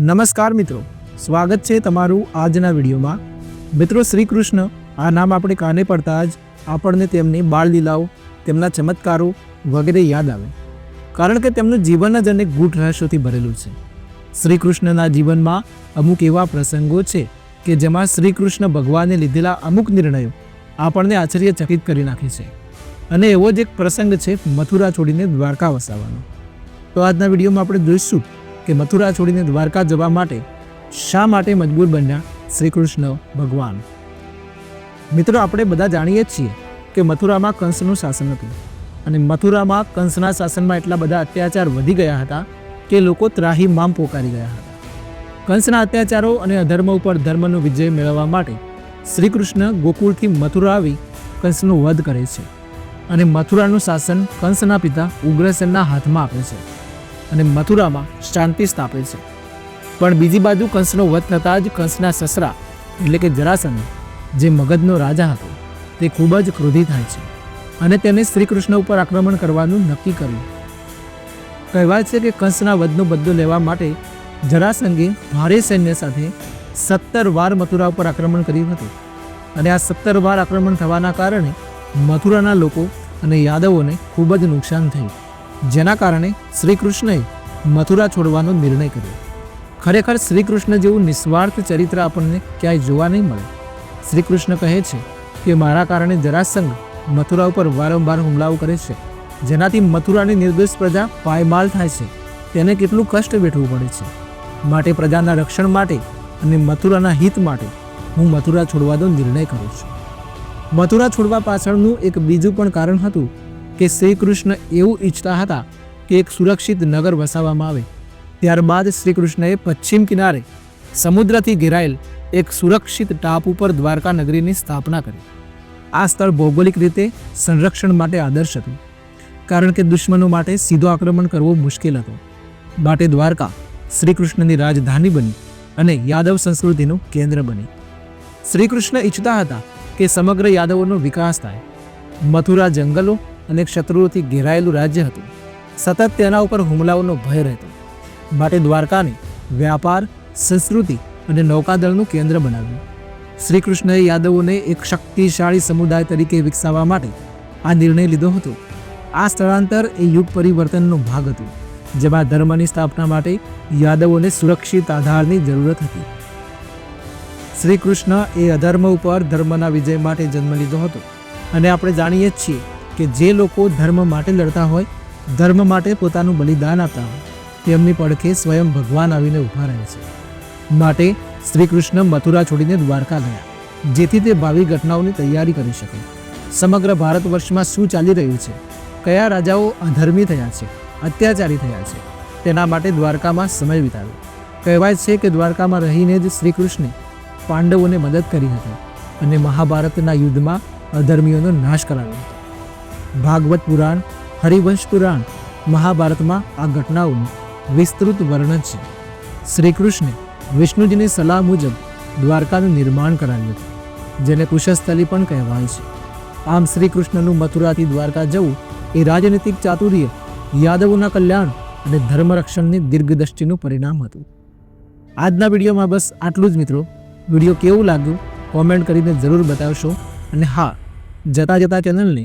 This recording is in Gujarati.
નમસ્કાર મિત્રો. સ્વાગત છે તમારું આજના વિડીયોમાં. મિત્રો, શ્રી કૃષ્ણ, આ નામ આપણે કાને પડતા જ આપણને તેમની બાળલીલાઓ તેમના ચમત્કારો વગેરે યાદ આવે. કારણ કે તેમનું જીવન જ અનેક ગૂઢ રહસ્યોથી ભરેલું છે. શ્રી કૃષ્ણના જીવનમાં અમુક એવા પ્રસંગો છે કે જેમાં શ્રી કૃષ્ણ ભગવાને લીધેલા અમુક નિર્ણયો આપણને આશ્ચર્યચકિત કરી નાખે છે. અને એવો જ એક પ્રસંગ છે મથુરા છોડીને દ્વારકા વસાવવાનો તો આજના વિડીયોમાં આપણે જોઈશું કે મથુરા છોડીને દ્વારકા જવા માટે શા માટે મજબૂર બન્યા શ્રી કૃષ્ણ ભગવાન? મિત્રો, આપણે બધા જાણીએ છીએ કે મથુરામાં કંસનું શાસન હતું અને મથુરામાં કંસના શાસનમાં એટલા બધા અત્યાચાર વધી ગયા હતા કે લોકો ત્રાહી મામ પોકારી ગયા હતા. કંસના અત્યાચારો અને અધર્મ ઉપર ધર્મનો વિજય મેળવવા માટે શ્રી કૃષ્ણ ગોકુળથી મથુરા આવી કંસનો વધ કરે છે અને મથુરાનું શાસન કંસના પિતા ઉગ્રસેનના હાથમાં આપે છે. અને મથુરામાં શાંતિ સ્થાપે છે. પણ બીજી બાજુ કંસનો વધ થતાં જ કંસના સસરા, એટલે કે જરાસંઘ જે મગધનો રાજા હતો, તે ખૂબ જ ક્રોધી થાય છે અને તેને શ્રી કૃષ્ણ ઉપર આક્રમણ કરવાનું નક્કી કર્યું. કહેવાય છે કે કંસના વધનો બદલો લેવા માટે જરાસંઘે ભારે સૈન્ય સાથે સત્તર વાર મથુરા ઉપર આક્રમણ કર્યું હતું. અને આ સત્તર વાર આક્રમણ થવાના કારણે મથુરાના લોકો અને યાદવોને ખૂબ જ નુકસાન થયું. જેના કારણે શ્રી કૃષ્ણએ મથુરા છોડવાનો નિર્ણય કર્યો. ખરેખર શ્રી કૃષ્ણ જેવું નિસ્વાર્થ ચરિત્ર આપણને ક્યાંય જોવા નહીં મળે. શ્રી કૃષ્ણ કહે છે કે મારા કારણે જરાસંઘ મથુરા ઉપર વારંવાર હુમલાઓ કરે છે. જેનાથી મથુરાની નિર્દોષ પ્રજા પાયમાલ થાય છે. તેને કેટલું કષ્ટ વેઠવું પડે છે. માટે પ્રજાના રક્ષણ માટે અને મથુરાના હિત માટે હું મથુરા છોડવાનો નિર્ણય કરું છું. મથુરા છોડવા પાછળનું એક બીજું પણ કારણ હતું કે શ્રી કૃષ્ણ એવું ઈચ્છતા હતા કે એક સુરક્ષિત નગર વસાવવામાં આવે. ત્યારબાદ શ્રી કૃષ્ણએ પશ્ચિમ કિનારે સમુદ્રથી ઘેરાયેલ એક સુરક્ષિત ટાપ ઉપર દ્વારકા નગરીની સ્થાપના કરી. આ સ્થળ ભૌગોલિક રીતે સંરક્ષણ માટે આદર્શ હતું, કારણ કે દુશ્મનો માટે સીધો આક્રમણ કરવો મુશ્કેલ હતો. માટે દ્વારકા શ્રી કૃષ્ણની રાજધાની બની અને યાદવ સંસ્કૃતિનું કેન્દ્ર બની. શ્રી કૃષ્ણ ઈચ્છતા હતા કે સમગ્ર યાદવોનો વિકાસ થાય. મથુરા જંગલો અને શત્રુઓથી ઘેરાયેલું રાજ્ય હતું. સતત તેના ઉપર હુમલાઓનો ભય રહેતો. માટે દ્વારકાને વ્યાપાર, સંસ્કૃતિ અને નૌકાદળનું કેન્દ્ર બનાવ્યું. શ્રી કૃષ્ણએ યાદવોને એક શક્તિશાળી સમુદાય તરીકે વિકસાવવા માટે આ નિર્ણય લીધો હતો. આ સ્થળાંતર એ યુગ પરિવર્તનનો ભાગ હતું, જેમાં ધર્મની સ્થાપના માટે યાદવોને સુરક્ષિત આધારની જરૂરત હતી. શ્રી કૃષ્ણ એ અધર્મ ઉપર ધર્મના વિજય માટે જન્મ લીધો હતો. અને આપણે જાણીએ જ છીએ કે જે લોકો ધર્મ માટે લડતા હોય, ધર્મ માટે પોતાનું બલિદાન આપતા હોય, તેમની પડખે સ્વયં ભગવાન આવીને ઊભા રહે છે. માટે શ્રી કૃષ્ણ મથુરા છોડીને દ્વારકા ગયા, જેથી તે ભાવિ ઘટનાઓની તૈયારી કરી શકે. સમગ્ર ભારત વર્ષમાં શું ચાલી રહ્યું છે? કયા રાજાઓ અધર્મી થયા છે? અત્યાચારી થયા છે? તેના માટે દ્વારકામાં સમય વિતાવ્યો. કહેવાય છે કે દ્વારકામાં રહીને જ શ્રી કૃષ્ણે પાંડવોને મદદ કરી હતી અને મહાભારતના યુદ્ધમાં અધર્મીઓનો નાશ કરાવ્યો હતો. ભાગવત પુરાણ, હરિવંશ પુરાણ, મહાભારતમાં આ ઘટનાઓનું વિસ્તૃત વર્ણન છે. શ્રી કૃષ્ણે વિષ્ણુજીની સલાહ મુજબ દ્વારકાનું નિર્માણ કરાવ્યું હતું, જેને કુશસ્થલી પણ કહેવાય છે. આમ શ્રી કૃષ્ણનું મથુરાથી દ્વારકા જવું એ રાજનૈતિક ચાતુર્ય યાદવોના કલ્યાણ અને ધર્મરક્ષણની દીર્ઘદ્રષ્ટિનું પરિણામ હતું. આજના વિડીયોમાં બસ આટલું જ મિત્રો. વીડિયો કેવું લાગ્યું કોમેન્ટ કરીને જરૂર બતાવશો. અને હા, જતા જતા ચેનલને